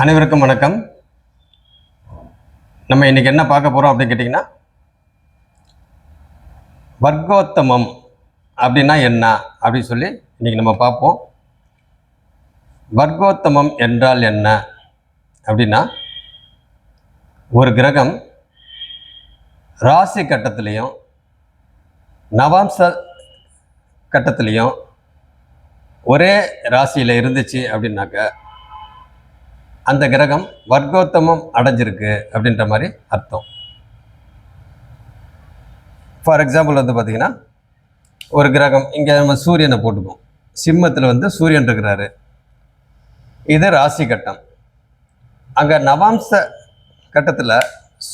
அனைவருக்கும் வணக்கம். நம்ம இன்னைக்கு என்ன பார்க்க போகிறோம் அப்படின்னு கேட்டிங்கன்னா வர்க்கோத்தமம் அப்படின்னா என்ன அப்படின்னு சொல்லி இன்னைக்கு நம்ம பார்ப்போம். வர்க்கோத்தமம் என்றால் என்ன அப்படின்னா ஒரு கிரகம் ராசி கட்டத்துலேயும் நவாம்ச கட்டத்துலேயும் ஒரே ராசியில் இருந்துச்சு அப்படின்னாக்க அந்த கிரகம் வர்க்கோத்தமம் அடைஞ்சிருக்கு அப்படின்ற மாதிரி அர்த்தம். ஃபார் எக்ஸாம்பிள் வந்து பார்த்தீங்கன்னா ஒரு கிரகம் இங்கே நம்ம சூரியனை போட்டுப்போம் சிம்மத்தில் வந்து சூரியன் இருக்கிறாரு. இது ராசி கட்டம். அங்கே நவாம்ச கட்டத்தில்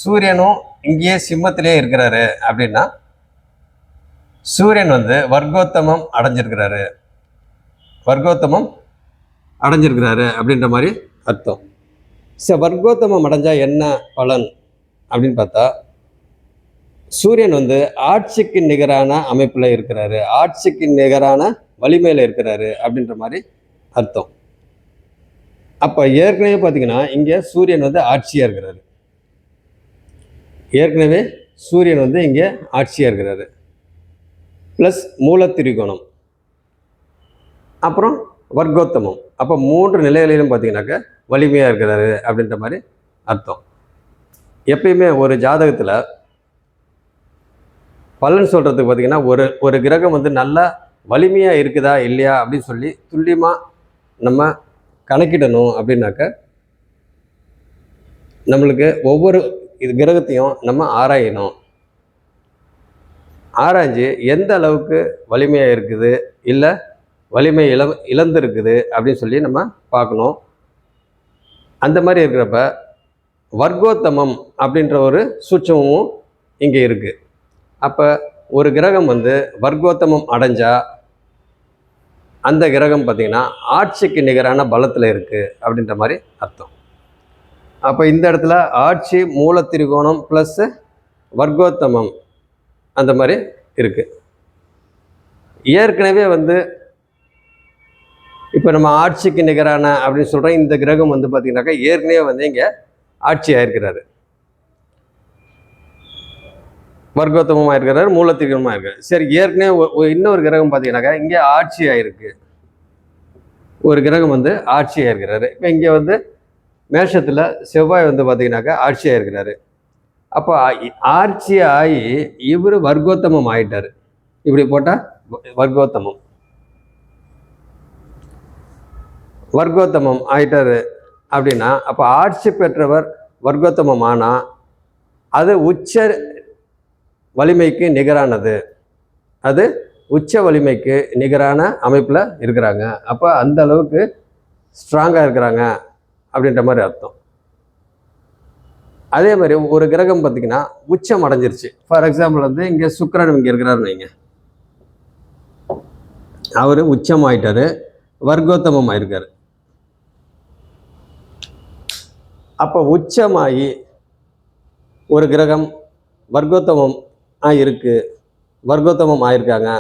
சூரியனும் இங்கேயே சிம்மத்திலே இருக்கிறாரு அப்படின்னா சூரியன் வந்து வர்க்கோத்தமம் அடைஞ்சிருக்கிறாரு. வர்க்கோத்தமம் அடைஞ்சிருக்கிறாரு அப்படின்ற மாதிரி அர்த்தம். ச வர்க்கோத்தமம் அடைஞ்சால் என்ன பலன் அப்படின்னு பார்த்தா சூரியன் வந்து ஆட்சிக்கு நிகரான அமைப்பில் இருக்கிறாரு. ஆட்சிக்கு நிகரான வலிமையில் இருக்கிறாரு அப்படின்ற மாதிரி அர்த்தம். அப்போ ஏற்கனவே பார்த்தீங்கன்னா இங்கே சூரியன் வந்து ஆட்சியாக இருக்கிறாரு. ஏற்கனவே சூரியன் வந்து இங்கே ஆட்சியாக இருக்கிறாரு. ப்ளஸ் மூலத்திரிகோணம். அப்புறம் வர்க்கோத்தமம். அப்போ மூன்று நிலைகளிலும் பார்த்தீங்கன்னாக்க வலிமையாக இருக்கிறாரு அப்படின்ற மாதிரி அர்த்தம். எப்பயுமே ஒரு ஜாதகத்தில் பலன் சொல்கிறதுக்கு பார்த்திங்கன்னா ஒரு ஒரு கிரகம் வந்து நல்லா வலிமையாக இருக்குதா இல்லையா அப்படின்னு சொல்லி துல்லியமாக நம்ம கணக்கிடணும் அப்படின்னாக்க நம்மளுக்கு ஒவ்வொரு இது கிரகத்தையும் நம்ம ஆராயணும். ஆராய்ஞ்சு எந்த அளவுக்கு வலிமையாக இருக்குது இல்லை வலிமை இழ இழந்திருக்குது அப்படின்னு சொல்லி நம்ம பார்க்கணும். அந்த மாதிரி இருக்கிறப்ப வர்க்கோத்தமம் அப்படின்ற ஒரு சூட்சமும் இங்கே இருக்குது அப்போ ஒரு கிரகம் வந்து வர்க்கோத்தமம் அடைஞ்சால் அந்த கிரகம் பார்த்திங்கன்னா ஆட்சிக்கு நிகரான பலத்தில் இருக்குது அப்படின்ற மாதிரி அர்த்தம். அப்போ இந்த இடத்துல ஆட்சி மூலத்திரிகோணம் ப்ளஸ்ஸு வர்க்கோத்தமம் அந்த மாதிரி இருக்குது ஏற்கனவே வந்து இப்போ நம்ம ஆட்சிக்கு நிகரான அப்படின்னு சொல்கிற இந்த கிரகம் வந்து பார்த்திங்கனாக்கா ஏற்கனவே வந்து இங்கே ஆட்சி ஆயிருக்கிறாரு. வர்க்கோத்தமமாக இருக்கிறார் மூலத்திரிகமாக இருக்காரு சரி ஏற்கனவே இன்னொரு கிரகம் பார்த்தீங்கன்னாக்கா இங்கே ஆட்சி ஆயிருக்கு. ஒரு கிரகம் வந்து ஆட்சி ஆயிருக்கிறாரு. இப்போ இங்கே வந்து மேஷத்தில் செவ்வாய் வந்து பார்த்தீங்கன்னாக்கா ஆட்சி ஆயிருக்கிறாரு. அப்போ ஆட்சி ஆகி இவர் வர்க்கோத்தமம் ஆயிட்டார். இப்படி போட்டால் வர்க்கோத்தமம். வர்க்கோத்தமம் ஆயிட்டாரு அப்படின்னா அப்போ ஆட்சி பெற்றவர் வர்க்கோத்தமம் ஆனால் அது உச்ச வலிமைக்கு நிகரானது. அது உச்ச வலிமைக்கு நிகரான அமைப்பில் இருக்கிறாங்க. அப்போ அந்த அளவுக்கு ஸ்ட்ராங்காக இருக்கிறாங்க அப்படின்ற மாதிரி அர்த்தம். அதே மாதிரி ஒரு கிரகம் பார்த்திங்கன்னா உச்சம் அடைஞ்சிருச்சு. ஃபார் எக்ஸாம்பிள் வந்து இங்கே சுக்கரன் இங்கே இருக்கிறாருன்னு வைங்க. அவர் உச்சம் வர்க்கோத்தமம் ஆயிருக்காரு. அப்போ உச்சமாகி ஒரு கிரகம் வர்க்கோத்தமம் ஆ வர்க்கோத்தமம் ஆயிருக்காங்க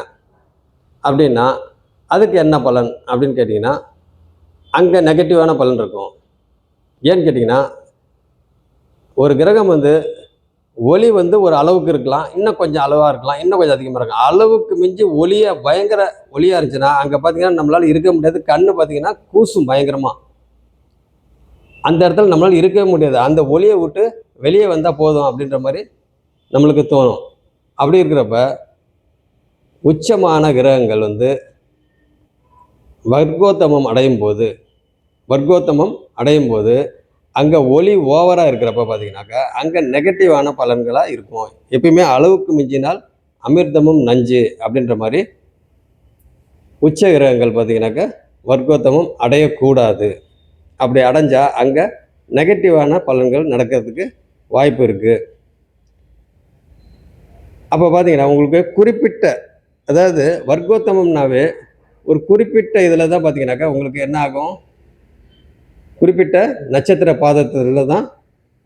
அப்படின்னா அதுக்கு என்ன பலன் அப்படின்னு கேட்டிங்கன்னா அங்கே நெகட்டிவான பலன் இருக்கும். ஏன்னு கேட்டிங்கன்னா ஒரு கிரகம் வந்து ஒளி வந்து ஒரு அளவுக்கு இருக்கலாம் இன்னும் கொஞ்சம் அளவாக இருக்கலாம் இன்னும் கொஞ்சம் அதிகமாக இருக்கும். அளவுக்கு மிஞ்சி ஒளியை பயங்கர ஒளியாக இருந்துச்சுன்னா அங்கே பார்த்தீங்கன்னா நம்மளால் இருக்க முடியாது. கண்ணு பார்த்தீங்கன்னா கூசும் பயங்கரமாக அந்த இடத்துல நம்மளால் இருக்கவே முடியாது. அந்த ஒளியை விட்டு வெளியே வந்தால் போதும் அப்படின்ற மாதிரி நம்மளுக்கு தோணும். அப்படி இருக்கிறப்ப உச்சமான கிரகங்கள் வந்து வர்க்கோத்தமம் அடையும் போது வர்க்கோத்தமம் அடையும் போது அங்கே ஒளி ஓவராக இருக்கிறப்ப பார்த்தீங்கன்னாக்கா அங்கே நெகட்டிவான பலன்களாக இருக்கும். எப்பயுமே அளவுக்கு மிஞ்சினால் அமிர்தமும் நஞ்சு அப்படின்ற மாதிரி உச்ச கிரகங்கள் பார்த்தீங்கன்னாக்கா வர்க்கோத்தமம் அடையக்கூடாது. அப்படி அடைஞ்சால் அங்கே நெகட்டிவான பலன்கள் நடக்கிறதுக்கு வாய்ப்பு இருக்குது அப்போ பார்த்தீங்கன்னா உங்களுக்கு குறிப்பிட்ட அதாவது வர்க்கோத்தமம்னாவே ஒரு குறிப்பிட்ட இதில் தான் பார்த்தீங்கன்னாக்கா உங்களுக்கு என்ன ஆகும்? குறிப்பிட்ட நட்சத்திர பாதத்தில் தான்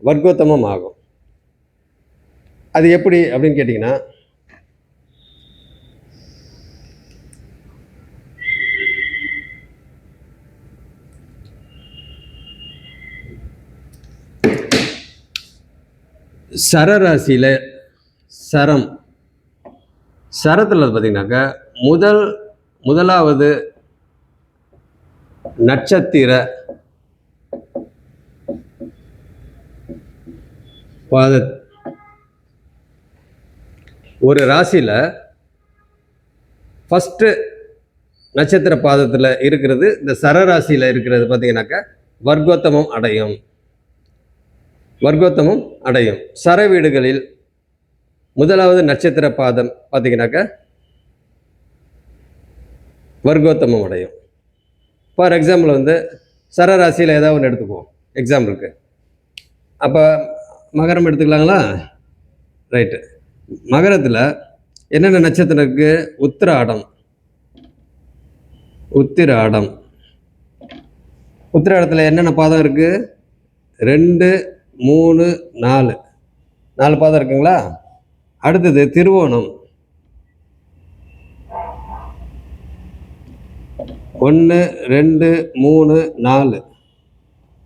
வர்க்கோத்தமம் ஆகும். அது எப்படி அப்படின்னு கேட்டிங்கன்னா சரராசியில் சரம். சரத்தில் பார்த்தீங்கன்னாக்கா முதல் முதலாவது நட்சத்திர பாத ஒரு ராசியில் ஃபஸ்ட்டு நட்சத்திர பாதத்தில் இருக்கிறது இந்த சரராசியில் இருக்கிறது பார்த்தீங்கன்னாக்கா வர்க்கோத்தமம் அடையும். வர்க்கோத்தமும் அடையும். சர வீடுகளில் முதலாவது நட்சத்திர பாதம் பார்த்தீங்கன்னாக்கா வர்க்கோத்தமம் அடையும். ஃபார் எக்ஸாம்பிள் வந்து சரராசியில் ஏதாவது ஒன்று எடுத்துக்குவோம். எக்ஸாம்பிளுக்கு அப்போ மகரம் எடுத்துக்கலாங்களா? ரைட்டு மகரத்தில் என்னென்ன நட்சத்திரம் இருக்குது உத்திராடம் உத்திராடம் உத்திராடத்தில் என்னென்ன பாதம் இருக்குது ரெண்டு மூணு நாலு. நாலு பாதம் இருக்குங்களா? அடுத்தது திருவோணம். ஒன்று ரெண்டு மூணு நாலு.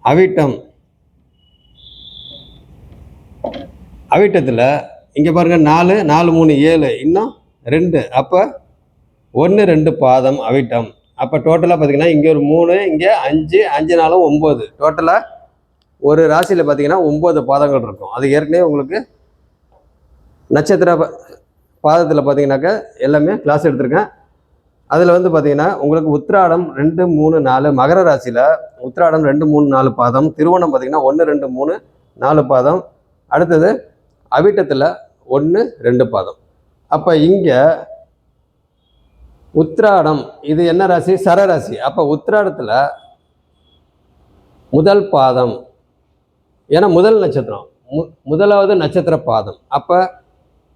அவிட்டம். அவிட்டத்தில் இங்கே பாருங்கள் நாலு நாலு மூணு ஏழு. இன்னும் ரெண்டு. அப்போ ஒன்று ரெண்டு பாதம் அவிட்டம். அப்போ டோட்டலாக பார்த்தீங்கன்னா இங்கே ஒரு மூணு இங்கே அஞ்சு அஞ்சு நாளும் ஒம்பது டோட்டலாக ஒரு ராசியில் பார்த்தீங்கன்னா ஒம்பது பாதங்கள் இருக்கும். அது ஏற்கனவே உங்களுக்கு நட்சத்திர பாதத்தில் பார்த்தீங்கன்னாக்கா எல்லாமே கிளாஸ் எடுத்திருக்கேன். அதில் வந்து பார்த்தீங்கன்னா உங்களுக்கு உத்திராடம் ரெண்டு மூணு நாலு மகர ராசியில் உத்திராடம் ரெண்டு மூணு நாலு பாதம் திருவோணம் பார்த்தீங்கன்னா ஒன்று ரெண்டு மூணு நாலு பாதம். அடுத்தது அவிட்டத்தில் ஒன்று ரெண்டு பாதம். அப்போ இங்கே உத்திராடம் இது என்ன ராசி? சரராசி அப்போ உத்திராடத்தில் முதல் பாதம் ஏன்னா முதல் நட்சத்திரம் மு முதலாவது நட்சத்திர பாதம். அப்போ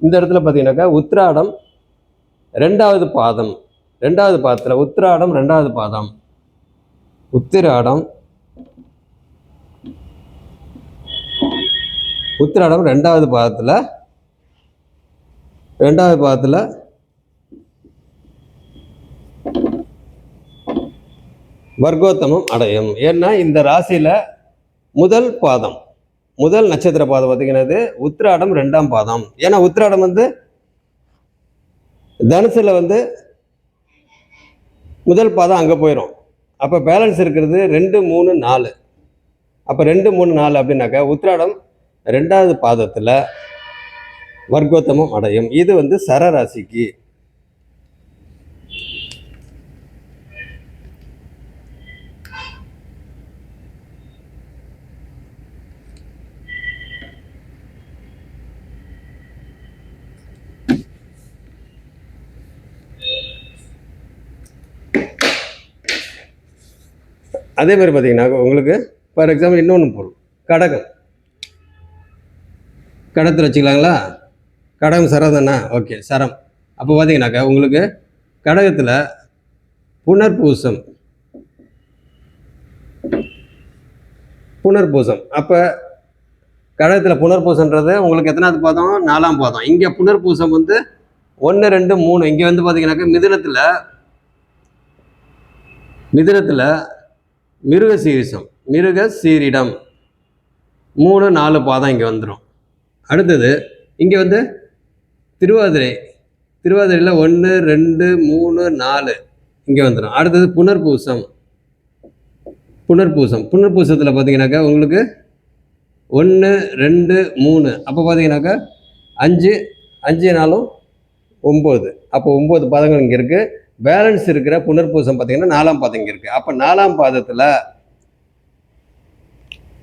இந்த இடத்துல பார்த்தீங்கன்னாக்கா உத்திராடம் ரெண்டாவது பாதம் ரெண்டாவது பாதத்தில் உத்திராடம் ரெண்டாவது பாதம். உத்திராடம் உத்திராடம் ரெண்டாவது பாதத்தில் ரெண்டாவது பாதத்தில் வர்க்கோத்தமம் அடையும். ஏன்னா இந்த ராசியில் முதல் பாதம். முதல் நட்சத்திர பாதம் பார்த்தீங்கன்னா உத்திராடம் ரெண்டாம் பாதம். ஏன்னா உத்திராடம் வந்து தனுசுல வந்து முதல் பாதம் அங்கே போயிடும் அப்போ பேலன்ஸ் இருக்கிறது ரெண்டு மூணு நாலு. அப்போ ரெண்டு மூணு நாலு அப்படின்னாக்கா உத்திராடம் ரெண்டாவது பாதத்தில் வர்க்கோத்தமம் அடையும். இது வந்து சரராசிக்கு. அதே மாதிரி பார்த்தீங்கன்னா உங்களுக்கு ஃபார் எக்ஸாம்பிள் இன்னொன்று பொருள் கடகம். கடத்தில் வச்சுக்கலாங்களா? கடகம் சரம் தானே? ஓகே சரம். அப்போ பார்த்தீங்கன்னாக்கா உங்களுக்கு கடகத்தில் புனர்பூசம். புனர்பூசம். அப்போ கடகத்தில் புனர்பூசன்றது உங்களுக்கு எத்தனாவது பாதம்? நாலாம் பாதம். இங்கே புனர்பூசம் வந்து ஒன்று ரெண்டு மூணு. இங்கே வந்து பார்த்தீங்கன்னாக்கா மிதுனத்தில் மிதுனத்தில் மிருக சீரிசம் மிருக சீரிடம். மூணு நாலு பாதம் இங்கே வந்துடும் அடுத்தது இங்கே வந்து திருவாதிரை. திருவாதிரையில் ஒன்று ரெண்டு மூணு நாலு இங்கே வந்துடும் அடுத்தது புனர்பூசம். புனர்பூசம். புனர்பூசத்தில் பார்த்தீங்கன்னாக்கா உங்களுக்கு ஒன்று ரெண்டு மூணு. அப்போ பார்த்தீங்கன்னாக்கா அஞ்சு அஞ்சு நாளும் ஒம்பது. அப்போ ஒம்பது பாதங்கள் இங்கே இருக்குது பேலன்ஸ் இருக்கிற புனர்பூசம் பார்த்தீங்கன்னா நாலாம் பாதம் இங்கே இருக்குது அப்போ நாலாம் பாதத்தில்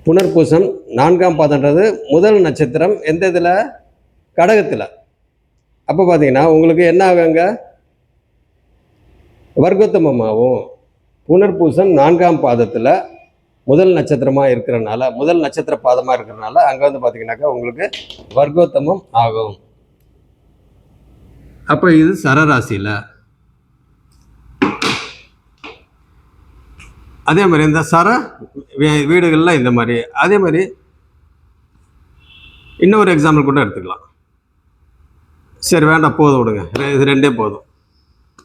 புனர்பூசம் நான்காம் பாதன்றது முதல் நட்சத்திரம் எந்த இதில்? கடகத்தில். அப்போ பார்த்தீங்கன்னா உங்களுக்கு என்ன ஆகுங்க வர்க்கோத்தமமாகவும் புனர்பூசம் நான்காம் பாதத்தில் முதல் நட்சத்திரமாக இருக்கிறனால முதல் நட்சத்திர பாதமாக இருக்கிறனால அங்கே வந்து பார்த்தீங்கன்னாக்கா உங்களுக்கு வர்க்கோத்தமம் ஆகும். அப்போ இது சரராசியில். அதே மாதிரி இந்த சர வீ- இந்த மாதிரி அதே மாதிரி இன்னொரு எக்ஸாம்பிள் கூட எடுத்துக்கலாம். சரி வேண்டாம் போதும் விடுங்க. இது ரெண்டே போதும்.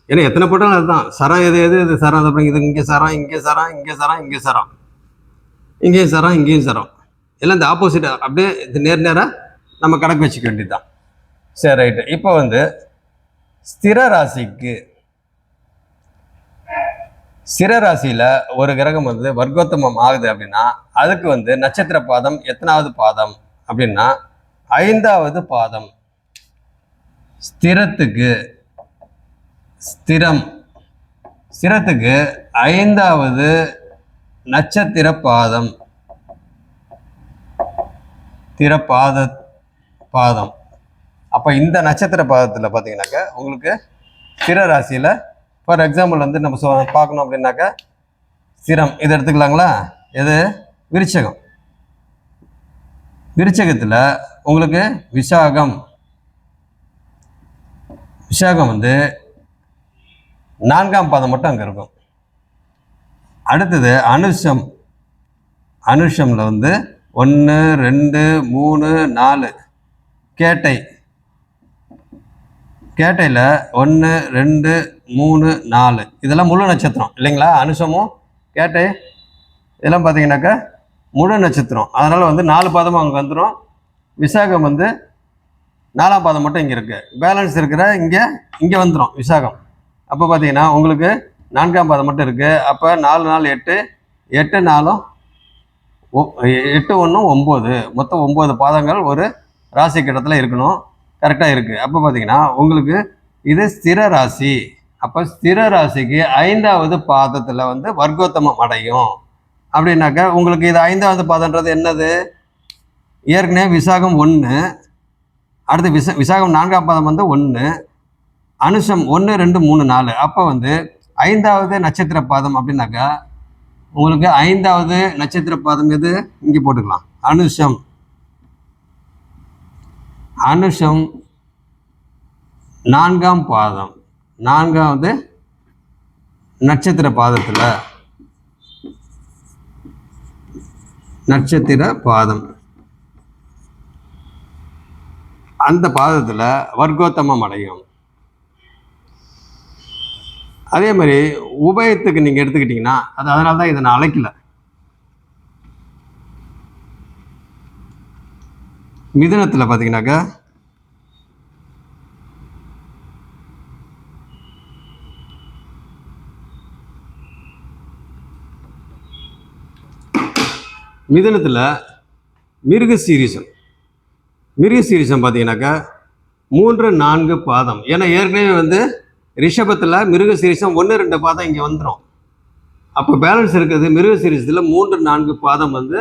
ஏன்னா எத்தனை போட்டாலும் அதுதான். சரம் எது எது இது சரம் அது அப்புறம் இது இங்கே சரம் இங்கே சரம் இங்கே சரம் இங்கே சரம். இங்கேயும் சரம் இங்கேயும் சரம். எல்லாம் இந்த ஆப்போசிட் அப்படியே இது நேர் நேராக நம்ம கணக்கு வச்சுக்க வேண்டியதுதான். சரி ரைட்டு இப்போ வந்து ஸ்திர ராசிக்கு ஸ்திர ராசியில ஒரு கிரகம் வந்து வர்க்கோத்தமம் ஆகுது அப்படின்னா அதுக்கு வந்து நட்சத்திர பாதம் எத்தனாவது பாதம் அப்படின்னா ஐந்தாவது பாதம். ஸ்திரத்துக்கு ஸ்திரம். ஸ்திரத்துக்கு ஐந்தாவது நட்சத்திர பாதம். திறப்பாத பாதம். அப்போ இந்த நட்சத்திர பாதத்தில் பார்த்தீங்கன்னாக்க உங்களுக்கு ஸ்திர ராசியில் ஃபார் எக்ஸாம்பிள் வந்து நம்ம சொ பார்க்கணும் அப்படின்னாக்கா ஸ்திரம் இதை எடுத்துக்கலாங்களா? எது? விருச்சகம். விருச்சகத்தில் உங்களுக்கு விசாகம். விசாகம் வந்து நான்காம் பாதம் மட்டும் அங்கே இருக்கும். அடுத்தது அனுஷம். அனுஷமில் வந்து ஒன்று ரெண்டு மூணு நாலு. கேட்டை. கேட்டையில் ஒன்று ரெண்டு மூணு நாலு. இதெல்லாம் முழு நட்சத்திரம் இல்லைங்களா? அனுஷமும் கேட்டை இதெல்லாம் பார்த்தீங்கன்னாக்கா முழு நட்சத்திரம். அதனால் வந்து நாலு பாதமும் அங்கே வந்துடும் விசாகம் வந்து நாலாம் பாதம் மட்டும் இங்கே இருக்குது பேலன்ஸ் இருக்கிற இங்கே இங்கே வந்துடும் விசாகம். அப்போ பார்த்தீங்கன்னா உங்களுக்கு நான்காம் பாதம் மட்டும் இருக்குது அப்போ நாலு நாலு எட்டு எட்டு நாலும் ஒ- எட்டு ஒன்றும் ஒம்பது. மொத்தம் ஒம்பது பாதங்கள் ஒரு ராசி கட்டத்தில் இருக்கணும். கரெக்டாக இருக்குது அப்போ பார்த்தீங்கன்னா உங்களுக்கு இது ஸ்திர ராசி. அப்போ ஸ்திர ராசிக்கு ஐந்தாவது பாதத்தில் வந்து வர்க்கோத்தமம் அடையும். அப்படின்னாக்கா உங்களுக்கு இது ஐந்தாவது பாதன்றது என்னது? ஏற்கனவே விசாகம் ஒன்று அடுத்து விசா விசாகம் நான்காம் பாதம் வந்து ஒன்று அனுஷம் ஒன்று ரெண்டு மூணு நாலு. அப்போ வந்து ஐந்தாவது நட்சத்திர பாதம் அப்படின்னாக்கா உங்களுக்கு ஐந்தாவது நட்சத்திர பாதம் எது? இங்கே போட்டுக்கலாம். அனுஷம். அனுஷம் நான்காம் பாதம். நான்காவது நட்சத்திர பாதத்தில் நட்சத்திர பாதம் அந்த பாதத்தில் வர்க்கோத்தமம் அடையும். அதே மாதிரி உபயத்துக்கு நீங்கள் எடுத்துக்கிட்டிங்கன்னா அது அதனால தான் இதை நான் அழைக்கல. மிதுனத்தில் பார்த்தீங்கன்னாக்கா மிதனத்தில் மிருக சீரிசம். மிருக சீரிசம் பார்த்தீங்கன்னாக்கா மூன்று நான்கு பாதம். ஏன்னா ஏற்கனவே வந்து ரிஷபத்தில் மிருக சீரிசம் ஒன்று ரெண்டு பாதம் இங்கே வந்துடும் அப்போ பேலன்ஸ் இருக்கிறது மிருக சீரிசத்தில் மூன்று நான்கு பாதம் வந்து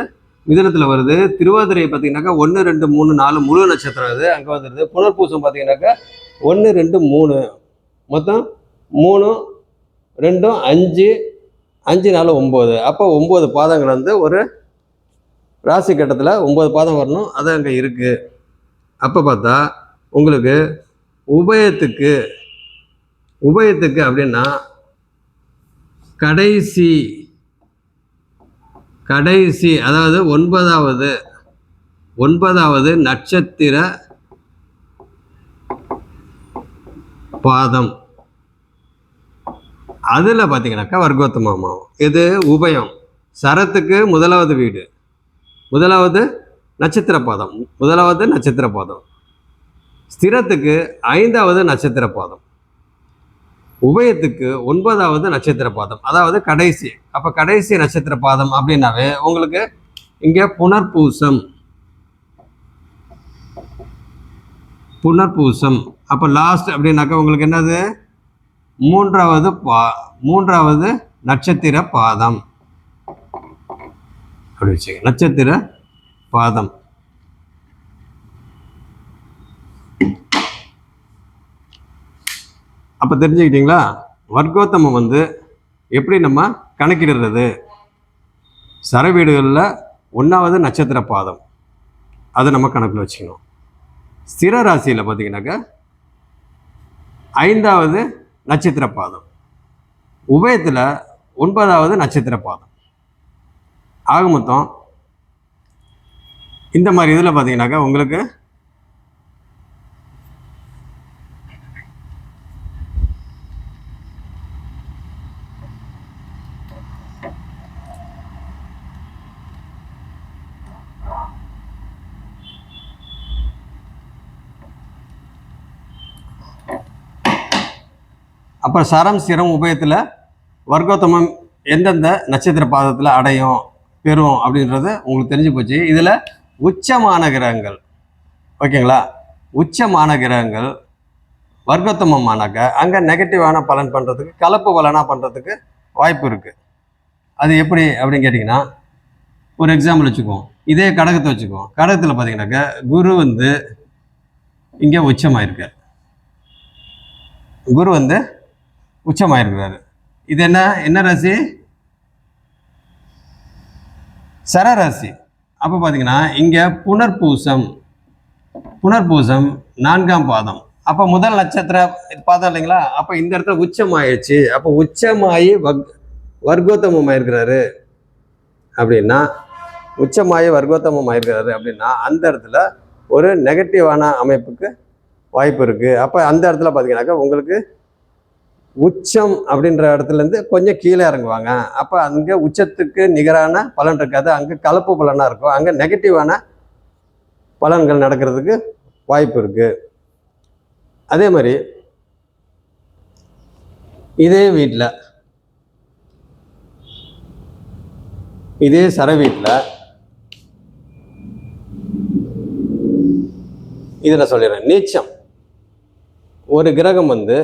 மிதனத்தில் வருது. திருவாதிரை பார்த்தீங்கன்னாக்கா ஒன்று ரெண்டு மூணு நாலு முழு நட்சத்திரம் அது. அங்கே வந்துடுது புனர்பூசம் பார்த்தீங்கன்னாக்கா ஒன்று ரெண்டு மூணு. மொத்தம் மூணு ரெண்டும் அஞ்சு அஞ்சு நாலு ஒம்பது அப்போ ஒம்பது பாதங்கள் வந்து ஒரு ராசி கட்டத்தில் ஒம்பது பாதம் வரணும். அது அங்கே இருக்குது அப்போ பார்த்தா உங்களுக்கு உபயத்துக்கு உபயத்துக்கு அப்படின்னா கடைசி கடைசி அதாவது ஒன்பதாவது ஒன்பதாவது நட்சத்திர பாதம். அதில் பார்த்தீங்கன்னாக்கா வர்க்கோத்தமாமாவும் இது உபயம். சரத்துக்கு முதலாவது வீடு. முதலாவது நட்சத்திர பாதம் முதலாவது நட்சத்திர பாதம் ஸ்திரத்துக்கு ஐந்தாவது நட்சத்திர பாதம் உபயத்துக்கு ஒன்பதாவது நட்சத்திர பாதம் அதாவது கடைசி. அப்போ கடைசி நட்சத்திர பாதம் அப்படின்னாவே உங்களுக்கு இங்கே புனர்பூசம். புனர்பூசம். அப்போ லாஸ்ட் அப்படின்னாக்கா உங்களுக்கு என்னது? மூன்றாவது பா மூன்றாவது நட்சத்திர பாதம் அப்படி வச்சுக்க நட்சத்திர பாதம். அப்போ தெரிஞ்சுக்கிட்டீங்களா? வர்க்கோத்தமம் வந்து எப்படி நம்ம கணக்கிடுறது? சரவீடுகளில் ஒன்றாவது நட்சத்திர பாதம். அதை நம்ம கணக்கில் வச்சுக்கணும். ஸ்திர ராசியில் பார்த்தீங்கன்னாக்கா ஐந்தாவது நட்சத்திர பாதம். உபயத்தில் ஒன்பதாவது நட்சத்திர பாதம். ஆக மொத்தம் இந்த மாதிரி இதில் பார்த்தீங்கனாக்கா உங்களுக்கு அப்புறம் சரம் சிரம் உபயத்தில் வர்க்கோத்தமம் எந்தெந்த நட்சத்திர பாதத்தில் அடையும்? பெறும் அப்படின்றது உங்களுக்கு தெரிஞ்சு போச்சு. இதில் உச்சமான கிரகங்கள் ஓகேங்களா? உச்சமான கிரகங்கள் வர்க்கோத்தமமானாக்க அங்கே நெகட்டிவான பலன் பண்ணுறதுக்கு கலப்பு பலனாக பண்ணுறதுக்கு வாய்ப்பு இருக்குது அது எப்படி அப்படின்னு கேட்டிங்கன்னா ஒரு எக்ஸாம்பிள் வச்சுக்குவோம். இதே கடகத்தை வச்சுக்குவோம். கடகத்தில் பார்த்தீங்கன்னாக்கா குரு வந்து இங்கே உச்சமாயிருக்கார். குரு வந்து உச்சமாயிருக்கிறாரு. இது என்ன? என்ன ராசி? சரராசி. அப்போ பார்த்தீங்கன்னா இங்கே புனர்பூசம். புனர்பூசம் நான்காம் பாதம். அப்போ முதல் நட்சத்திர பாதம் இல்லைங்களா? அப்போ இந்த இடத்துல உச்சமாயிடுச்சு அப்போ உச்சமாயி வக் வர்க்கோத்தமம் ஆயிருக்கிறாரு. அப்படின்னா உச்சமாயி வர்க்கோத்தமம் ஆயிருக்கிறாரு அப்படின்னா அந்த இடத்துல ஒரு நெகட்டிவான அமைப்புக்கு வாய்ப்பு இருக்குது அப்போ அந்த இடத்துல பார்த்தீங்கன்னாக்கா உங்களுக்கு உச்சம் அப்படின்ற இடத்துலேருந்து கொஞ்சம் கீழே இறங்குவாங்க. அப்போ அங்கே உச்சத்துக்கு நிகரான பலன் இருக்காது. அங்கே கலப்பு பலனாக இருக்கும். அங்கே நெகட்டிவான பலன்கள் நடக்கிறதுக்கு வாய்ப்பு இருக்குது அதே மாதிரி இதே வீட்டில் இதே சர வீட்டில் இதில் சொல்லிடுறேன். நீச்சம். ஒரு கிரகம் வந்து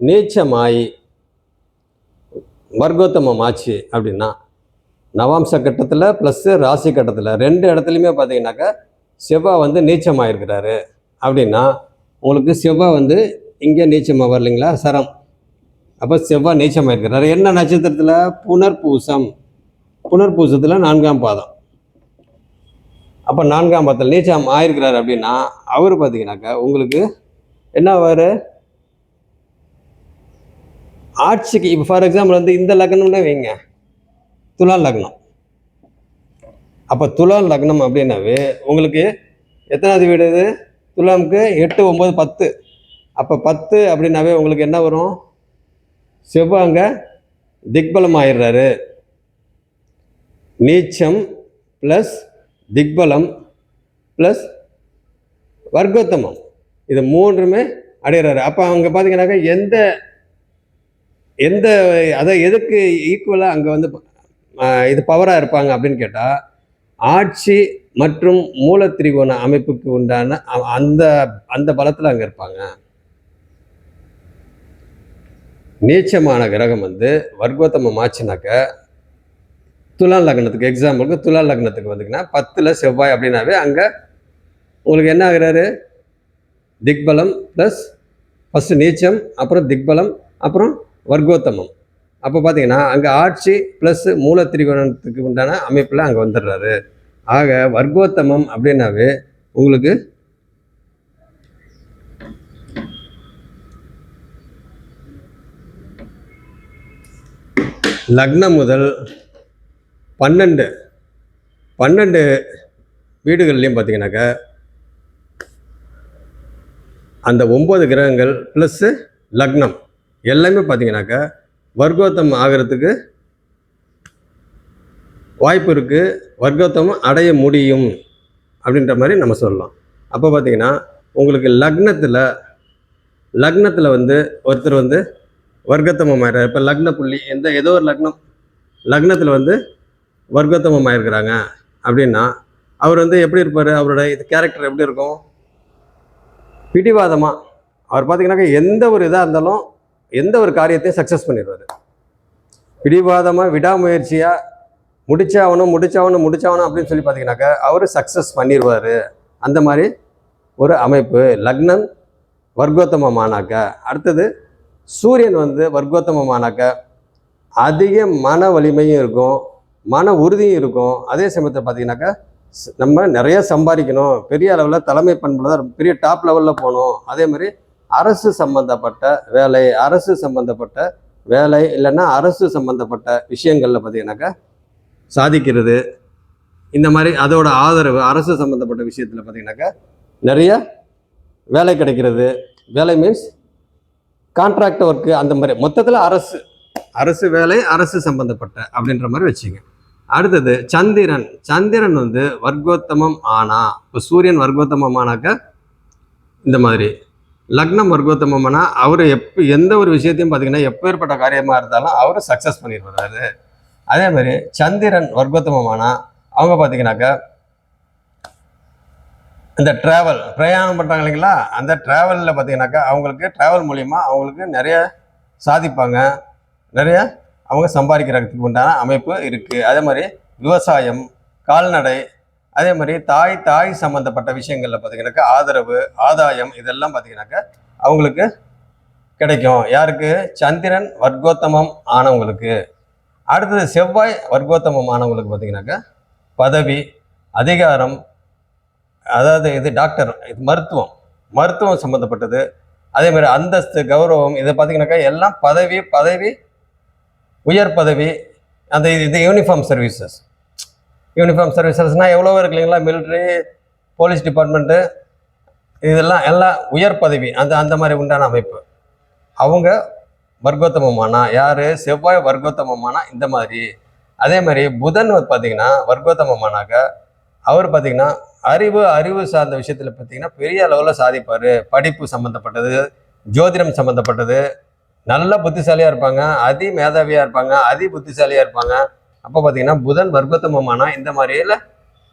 நீச்சமாயி வர்க்கோத்தமம் ஆச்சு அப்படின்னா நவாம்ச கட்டத்தில் ப்ளஸ்ஸு ராசி கட்டத்தில் ரெண்டு இடத்துலையுமே பார்த்தீங்கன்னாக்கா செவ்வாய் வந்து நீச்சமாயிருக்கிறாரு. அப்படின்னா உங்களுக்கு செவ்வாய் வந்து இங்கே நீச்சமாக வரலைங்களா? சரம். அப்போ செவ்வாய் நீச்சமாயிருக்கிறாரு. என்ன நட்சத்திரத்தில்? புனர்பூசம். புனர்பூசத்தில் நான்காம் பாதம். அப்போ நான்காம் பாதத்தில் நீச்சம் ஆயிருக்கிறாரு அப்படின்னா அவர் பார்த்தீங்கன்னாக்கா உங்களுக்கு என்ன ஆவார்? ஆட்சிக்கு இப்போ ஃபார் எக்ஸாம்பிள் வந்து இந்த லக்னம்னே வைங்க. துலா லக்னம். அப்போ துலா லக்னம் அப்படின்னாவே உங்களுக்கு எத்தனாவது வீடு இது? துலாமுக்கு எட்டு ஒம்பது பத்து. அப்போ பத்து அப்படின்னாவே உங்களுக்கு என்ன வரும்? செவ்வாங்க திக்பலம் ஆயிடுறாரு. நீச்சம் ப்ளஸ் திக்பலம் ப்ளஸ் வர்க்கோத்தமம். இது மூன்றுமே அடையிறாரு. அப்போ அவங்க பார்த்தீங்கன்னாக்கா எந்த எந்த அதை எதுக்கு ஈக்குவலாக அங்கே வந்து இது பவராக இருப்பாங்க அப்படின்னு கேட்டால் ஆட்சி மற்றும் மூலத்திரிகோண அமைப்புக்கு உண்டான அந்த அந்த பலத்தில் அங்கே இருப்பாங்க. நீச்சமான கிரகம் வந்து வர்க்கோத்தமம் ஆச்சுனாக்க துலா லக்னத்துக்கு எக்ஸாம்பிளுக்கு துலா லக்னத்துக்கு வந்துங்கன்னா பத்தில் செவ்வாய் அப்படின்னாவே அங்கே உங்களுக்கு என்ன ஆகிறாரு? திக்பலம் ப்ளஸ் ஃபஸ்ட்டு நீச்சம் அப்புறம் திக்பலம் அப்புறம் வர்க்கோத்தமம். அப்போ பார்த்தீங்கன்னா அங்கே ஆட்சி ப்ளஸ் மூலத்திரிகோணத்துக்கு உண்டான அமைப்பில் அங்கே வந்துடுறாரு ஆக வர்க்கோத்தமம் அப்படின்னாவே உங்களுக்கு லக்னம் முதல் பன்னெண்டு பன்னெண்டு வீடுகள்லையும் பார்த்தீங்கன்னாக்கா அந்த ஒம்பது கிரகங்கள் ப்ளஸ்ஸு லக்னம். எல்லாமே பார்த்தீங்கன்னாக்கா வர்க்கோத்தம் ஆகிறதுக்கு வாய்ப்பு இருக்குது வர்க்கோத்தம் அடைய முடியும் அப்படின்ற மாதிரி நம்ம சொல்லலாம். அப்போ பார்த்தீங்கன்னா உங்களுக்கு லக்னத்தில் லக்னத்தில் வந்து ஒருத்தர் வந்து வர்க்கத்தமம் ஆயிடுறாரு. இப்போ லக்ன புள்ளி எந்த ஏதோ ஒரு லக்னம் லக்னத்தில் வந்து வர்க்கத்தமம் ஆயிருக்கிறாங்க அப்படின்னா அவர் வந்து எப்படி இருப்பார்? அவரோட இது கேரக்டர் எப்படி இருக்கும்? பிடிவாதமாக அவர் பார்த்தீங்கன்னாக்கா எந்த ஒரு இதாக இருந்தாலும் எந்த ஒரு காரியத்தையும் சக்ஸஸ் பண்ணிடுவார். பிடிவாதமாக விடாமுயற்சியாக முடிச்சாகணும் முடிச்சாகணும் முடிச்சாகணும் அப்படின்னு சொல்லி பார்த்தீங்கன்னாக்கா அவர் சக்ஸஸ் பண்ணிடுவார். அந்த மாதிரி ஒரு அமைப்பு. லக்னம் வர்க்கோத்தமமானாக்க அடுத்தது சூரியன் வந்து வர்க்கோத்தமமானாக்க அதிக மன வலிமையும் இருக்கும் மன உறுதியும் இருக்கும். அதே சமயத்தில் பார்த்தீங்கன்னாக்கா நம்ம நிறைய சம்பாதிக்கணும். பெரிய அளவில் தலைமை பண்புல தான் பெரிய டாப் லெவலில் போகணும். அதே மாதிரி அரசு சம்பந்தப்பட்ட வேலை அரசு சம்பந்தப்பட்ட வேலை இல்லைன்னா அரசு சம்பந்தப்பட்ட விஷயங்களில் பார்த்தீங்கன்னாக்கா சாதிக்கிறது. இந்த மாதிரி அதோட ஆதரவு அரசு சம்பந்தப்பட்ட விஷயத்தில் பார்த்தீங்கன்னாக்கா நிறைய வேலை கிடைக்கிறது. வேலை மீன்ஸ் கான்ட்ராக்ட் ஒர்க்கு அந்த மாதிரி. மொத்தத்தில் அரசு அரசு வேலை அரசு சம்பந்தப்பட்ட அப்படின்ற மாதிரி வச்சுங்க. அடுத்தது சந்திரன். சந்திரன் வந்து வர்க்கோத்தமம் ஆனா இப்போ சூரியன் வர்க்கோத்தமம் ஆனாக்க இந்த மாதிரி லக்னம் வர்க்கோத்தமம்னா அவர் எப்போ எந்த ஒரு விஷயத்தையும் பார்த்தீங்கன்னா எப்பேற்பட்ட காரியமாக இருந்தாலும் அவர் சக்ஸஸ் பண்ணிடுவாரு அதே மாதிரி சந்திரன் வர்க்கோத்தமமானா அவங்க பார்த்தீங்கன்னாக்கா இந்த ட்ராவல் பிரயாணம் பண்ணுறாங்க இல்லைங்களா? அந்த ட்ராவலில் பார்த்தீங்கன்னாக்கா அவங்களுக்கு ட்ராவல் மூலிமா அவங்களுக்கு நிறைய சாதிப்பாங்க. நிறைய அவங்க சம்பாதிக்கிறதுக்கு உண்டான அமைப்பு இருக்குது அதே மாதிரி விவசாயம் கால்நடை அதே மாதிரி தாய் தாய் சம்மந்தப்பட்ட விஷயங்களில் பார்த்தீங்கன்னாக்கா ஆதரவு ஆதாயம் இதெல்லாம் பார்த்தீங்கன்னாக்கா அவங்களுக்கு கிடைக்கும். யாருக்கு? சந்திரன் வர்க்கோத்தமம் ஆனவங்களுக்கு. அடுத்தது செவ்வாய் வர்க்கோத்தமம் ஆனவங்களுக்கு பார்த்தீங்கன்னாக்கா பதவி அதிகாரம் அதாவது இது டாக்டர் இது மருத்துவம். மருத்துவம் சம்மந்தப்பட்டது அதே மாதிரி அந்தஸ்து கௌரவம் இதை பார்த்தீங்கன்னாக்கா எல்லாம் பதவி பதவி உயர் பதவி அந்த இது- இது யூனிஃபார்ம் சர்வீசஸ் யூனிஃபார்ம் சர்வீசஸ்னால் எவ்வளோ இருக்கு இல்லைங்களா? மிலிட்ரி போலீஸ் டிபார்ட்மெண்ட்டு இதெல்லாம் எல்லாம் உயர் பதவி அந்த அந்த மாதிரி உண்டான அமைப்பு. அவங்க வர்க்கோத்தமமானா யார்? செவ்வாய் வர்க்கோத்தமமானா இந்த மாதிரி. அதே மாதிரி புதன் வந்து பார்த்தீங்கன்னா வர்க்கோத்தமமானாக்க அவர் பார்த்தீங்கன்னா அறிவு அறிவு சார்ந்த விஷயத்தில் பார்த்தீங்கன்னா பெரிய அளவில் சாதிப்பார். படிப்பு சம்மந்தப்பட்டது ஜோதிடம் சம்மந்தப்பட்டது நல்ல புத்திசாலியாக இருப்பாங்க அதி மேதாவியாக இருப்பாங்க அதி புத்திசாலியாக இருப்பாங்க. அப்போ பார்த்தீங்கன்னா புதன் வர்க்கோத்தமமானா இந்த மாதிரியில்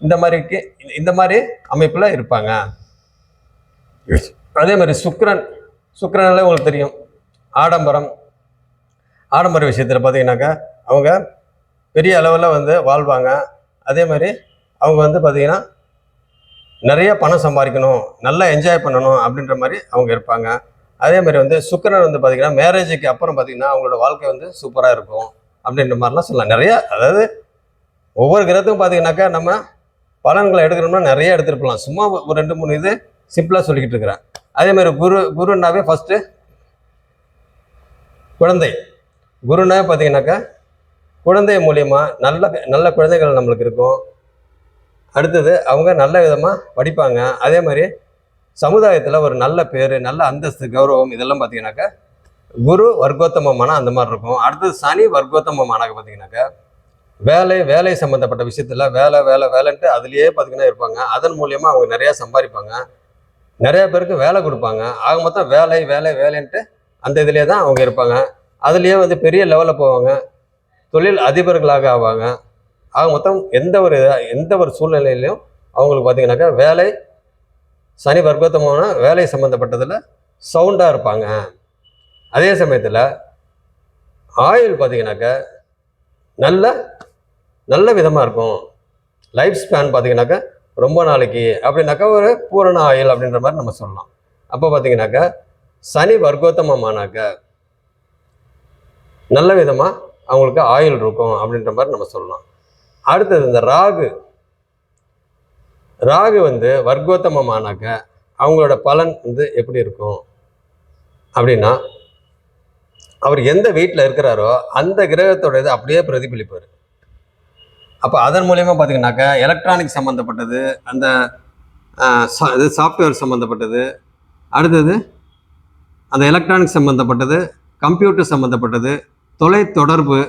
இந்த மாதிரிக்கு இந்த மாதிரி அமைப்பில் இருப்பாங்க. அதே மாதிரி சுக்ரன் சுக்கிரனாலே உங்களுக்கு தெரியும் ஆடம்பரம். ஆடம்பர விஷயத்தில் பார்த்தீங்கன்னாக்கா அவங்க பெரிய அளவில் வந்து வாழ்வாங்க. அதே மாதிரி அவங்க வந்து பார்த்தீங்கன்னா நிறைய பணம் சம்பாதிக்கணும் நல்லா என்ஜாய் பண்ணணும் அப்படின்ற மாதிரி அவங்க இருப்பாங்க. அதே மாதிரி வந்து சுக்கரன் வந்து பார்த்தீங்கன்னா மேரேஜுக்கு அப்புறம் பார்த்தீங்கன்னா அவங்களோட வாழ்க்கை வந்து சூப்பராக இருக்கும். அப்படின்ற மாதிரிலாம் சொல்லலாம். நிறைய அதாவது ஒவ்வொரு கிரகத்துக்கும் பார்த்தீங்கன்னாக்கா நம்ம பலன்களை எடுக்கணும்னா நிறைய எடுத்துருப்பலாம் சும்மா ஒரு ரெண்டு மூணு இது சிம்பிளாக சொல்லிக்கிட்டு இருக்கிறேன். அதே மாதிரி குரு குருன்னாவே ஃபஸ்ட்டு குழந்தை. குருனாவே பார்த்தீங்கன்னாக்கா குழந்தை மூலியமா நல்ல நல்ல குழந்தைகள் நம்மளுக்கு இருக்கும். அடுத்தது அவங்க நல்ல விதமாக படிப்பாங்க. அதே மாதிரி சமுதாயத்தில் ஒரு நல்ல பேர் நல்ல அந்தஸ்து கௌரவம் இதெல்லாம் பார்த்தீங்கன்னாக்கா குரு வர்க்கோத்தமமான அந்த மாதிரி இருக்கும். அடுத்தது சனி வர்க்கோத்தமமானாக்க பார்த்தீங்கன்னாக்கா வேலை வேலை சம்மந்தப்பட்ட விஷயத்தில் வேலை வேலை வேலைன்ட்டு அதுலேயே பார்த்தீங்கன்னா இருப்பாங்க. அதன் மூலியமாக அவங்க நிறையா சம்பாதிப்பாங்க. நிறைய பேருக்கு வேலை கொடுப்பாங்க. ஆக மொத்தம் வேலை வேலை வேலைன்ட்டு அந்த இதுலேயே தான் அவங்க இருப்பாங்க. அதுலேயே வந்து பெரிய லெவலில் போவாங்க. தொழில் அதிபர்களாக ஆவாங்க. ஆக மொத்தம் எந்த ஒரு எந்த ஒரு சூழ்நிலையிலையும் அவங்களுக்கு பார்த்தீங்கன்னாக்கா வேலை சனி வர்க்கோத்தமான வேலை சம்மந்தப்பட்டதில் சவுண்டாக இருப்பாங்க. அதே சமயத்தில் ஆயில் பார்த்தீங்கன்னாக்க நல்ல நல்ல விதமாக இருக்கும். லைஃப் ஸ்பேன் பார்த்தீங்கன்னாக்கா ரொம்ப நாளைக்கு அப்படின்னாக்கா ஒரு பூரண ஆயுள் அப்படின்ற மாதிரி நம்ம சொல்லலாம். அப்போ பார்த்தீங்கன்னாக்கா சனி வர்க்கோத்தமமானாக்க நல்ல விதமாக அவங்களுக்கு ஆயுள் இருக்கும் அப்படின்ற மாதிரி நம்ம சொல்லலாம். அடுத்தது இந்த ராகு. ராகு வந்து வர்க்கோத்தமமானாக்க அவங்களோட பலன் வந்து எப்படி இருக்கும்? அப்படின்னா அவர் எந்த வீட்டில் இருக்கிறாரோ அந்த கிரகத்தோட இது அப்படியே பிரதிபலிப்பார். அப்போ அதன் மூலயமா பார்த்தீங்கன்னாக்கா எலக்ட்ரானிக் சம்மந்தப்பட்டது அந்த சா- இது சாஃப்ட்வேர் சம்மந்தப்பட்டது அடுத்தது அந்த எலக்ட்ரானிக் சம்மந்தப்பட்டது கம்ப்யூட்டர் சம்மந்தப்பட்டது தொலை தொடர்பு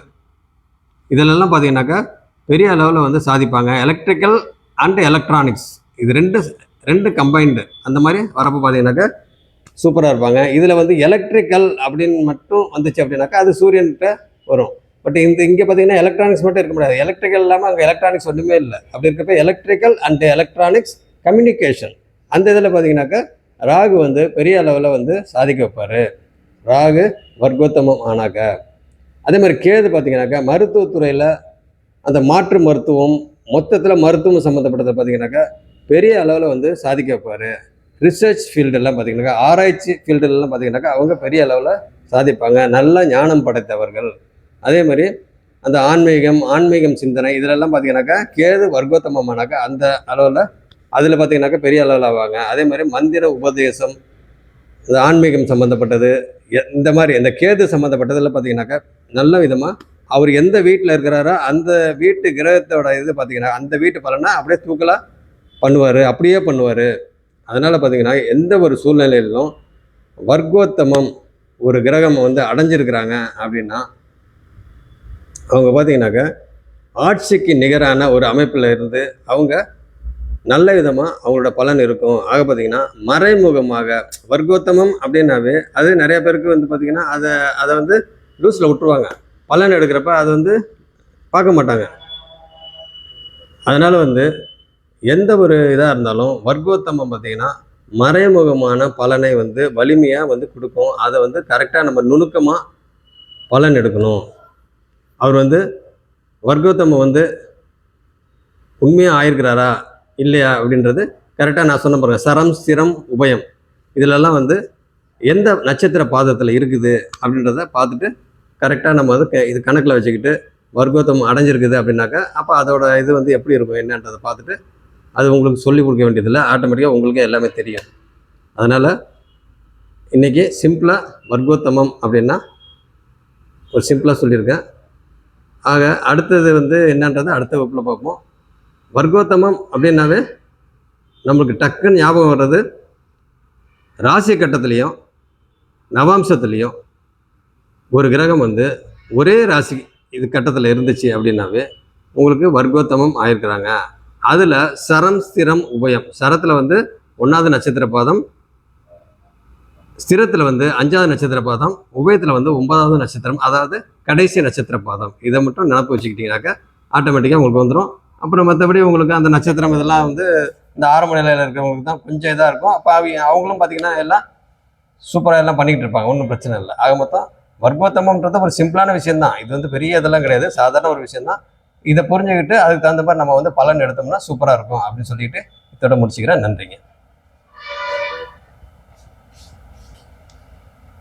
இதிலெல்லாம் பார்த்தீங்கன்னாக்கா பெரிய அளவில் வந்து சாதிப்பாங்க. எலக்ட்ரிக்கல் அண்ட் எலக்ட்ரானிக்ஸ் இது ரெண்டு ரெண்டு கம்பைன்டு அந்த மாதிரி வரப்போ பார்த்தீங்கன்னாக்கா சூப்பராக இருப்பாங்க. இதில் வந்து எலக்ட்ரிக்கல் அப்படின்னு மட்டும் வந்துச்சு அப்படின்னாக்கா அது சூரியன்கிட்ட வரும். பட் இந்த இங்கே பார்த்தீங்கன்னா எலக்ட்ரானிக்ஸ் மட்டும் இருக்க முடியாது. எலக்ட்ரிக்கல் இல்லாமல் அங்கே எலக்ட்ரானிக்ஸ் ஒன்றுமே இல்லை. அப்படி இருக்கப்ப எலக்ட்ரிக்கல் அண்ட் எலக்ட்ரானிக்ஸ் கம்யூனிகேஷன் அந்த இதில் பார்த்தீங்கன்னாக்கா ராகு வந்து பெரிய அளவில் வந்து சாதிக்க வைப்பார். ராகு வர்க்கோத்தமம் ஆனாக்க. அதே மாதிரி கேது பார்த்தீங்கன்னாக்கா மருத்துவத்துறையில் அந்த மாற்று மருத்துவம் மொத்தத்தில் மருத்துவம் சம்மந்தப்பட்டதை பார்த்தீங்கன்னாக்கா பெரிய அளவில் வந்து சாதிக்க வைப்பார். ரிசர்ச் ஃபீல்டெல்லாம் பார்த்தீங்கன்னாக்கா ஆராய்ச்சி ஃபீல்டுலலாம் பார்த்தீங்கன்னாக்கா அவங்க பெரிய அளவில் சாதிப்பாங்க. நல்ல ஞானம் படைத்தவர்கள். அதே மாதிரி அந்த ஆன்மீகம் ஆன்மீகம் சிந்தனை இதிலெல்லாம் பார்த்தீங்கன்னாக்கா கேது வர்க்கோத்தமமானாக்கா அந்த அளவில் அதில் பார்த்தீங்கன்னாக்கா பெரிய அளவில் ஆவாங்க. அதே மாதிரி மந்திர உபதேசம் இந்த ஆன்மீகம் சம்மந்தப்பட்டது எ- இந்த மாதிரி இந்த கேது சம்மந்தப்பட்டதில் பார்த்தீங்கன்னாக்கா நல்ல விதமாக அவர் எந்த வீட்டில் இருக்கிறாரோ அந்த வீட்டு கிரகத்தோட இது பார்த்தீங்கன்னா அந்த வீட்டு பலனை அப்படியே தூக்கலாக பண்ணுவார் அப்படியே பண்ணுவார். அதனால் பார்த்தீங்கன்னா எந்த ஒரு சூழ்நிலையிலும் வர்க்கோத்தமம் ஒரு கிரகம் வந்து அடைஞ்சிருக்கிறாங்க அப்படின்னா அவங்க பார்த்திங்கனாக்க ஆட்சிக்கு நிகரான ஒரு அமைப்பில் இருந்து அவங்க நல்ல விதமாக அவங்களோட பலன் இருக்கும். ஆக பார்த்தீங்கன்னா மறைமுகமாக வர்க்கோத்தமம் அப்படின்னாவே அது நிறைய பேருக்கு வந்து பார்த்திங்கன்னா அதை அதை வந்து லூஸில் விட்டுருவாங்க. பலன் எடுக்கிறப்ப அது வந்து பார்க்க மாட்டாங்க. அதனால் வந்து எந்த ஒரு இதாக இருந்தாலும் வர்க்கோத்தமம் பார்த்தீங்கன்னா மறைமுகமான பலனை வந்து வலிமையாக வந்து கொடுக்கும். அதை வந்து கரெக்டாக நம்ம நுணுக்கமாக பலன் எடுக்கணும். அவர் வந்து வர்க்கோத்தமம் வந்து உண்மையாக ஆயிருக்கிறாரா? இல்லையா? அப்படின்றது கரெக்டாக நான் சொன்ன பாருங்க. சரம் சிரம் உபயம். இதிலெல்லாம் வந்து எந்த நட்சத்திர பாதத்தில் இருக்குது அப்படின்றத பார்த்துட்டு கரெக்டாக நம்ம வந்து க- இது கணக்கில் வச்சுக்கிட்டு வர்க்கோத்தம் அடைஞ்சிருக்குது அப்படின்னாக்கா அப்போ அதோட இது வந்து எப்படி இருக்கும்? என்னன்றதை பார்த்துட்டு அது உங்களுக்கு சொல்லி கொடுக்க வேண்டியதில்லை. ஆட்டோமேட்டிக்காக உங்களுக்கே எல்லாமே தெரியும். அதனால் இன்றைக்கி சிம்பிளாக வர்க்கோத்தமம் அப்படின்னா ஒரு சிம்பிளாக சொல்லியிருக்கேன். ஆக அடுத்தது வந்து என்னன்றது அடுத்த வகுப்பில் பார்ப்போம். வர்க்கோத்தமம் அப்படின்னாவே நம்மளுக்கு டக்குன்னு ஞாபகம் வர்றது ராசி கட்டத்துலேயும் நவாம்சத்துலேயும் ஒரு கிரகம் வந்து ஒரே ராசி இது கட்டத்தில் இருந்துச்சு அப்படின்னாவே உங்களுக்கு வர்க்கோத்தமம் ஆயிருக்கிறாங்க. அதில் சரம் ஸ்திரம் உபயம். சரத்தில் வந்து ஒன்றாவது நட்சத்திர பாதம் ஸ்திரத்தில் வந்து அஞ்சாவது நட்சத்திர பாதம் உபயத்தில் வந்து ஒன்பதாவது நட்சத்திரம் அதாவது கடைசி நட்சத்திர பாதம். இதை மட்டும் நினப்பு வச்சுக்கிட்டீங்கனாக்கா ஆட்டோமேட்டிக்காக உங்களுக்கு வந்துடும் அப்புறம் மற்றபடி உங்களுக்கு அந்த நட்சத்திரம் இதெல்லாம் வந்து இந்த ஆரம்ப நிலையில் இருக்கிறவங்களுக்கு தான் கொஞ்சம் இதாக இருக்கும். அப்போ அவங்க அவங்களும் பார்த்தீங்கன்னா எல்லாம் சூப்பராக எல்லாம் பண்ணிக்கிட்டு இருப்பாங்க. ஒன்றும் பிரச்சனை இல்லை. ஆக மொத்தம் வர்க்கோத்தமம்ன்றது ஒரு சிம்பிளான விஷயம்தான். இது வந்து பெரிய இதெல்லாம் கிடையாது. சாதாரண ஒரு விஷயம் தான் இதை புரிஞ்சுக்கிட்டு அதுக்கு தகுந்த மாதிரி நம்ம வந்து பலன் எடுத்தோம்னா சூப்பராக இருக்கும் அப்படின்னு சொல்லிட்டு இதோட முடிச்சுக்கிறேன். நன்றிங்க.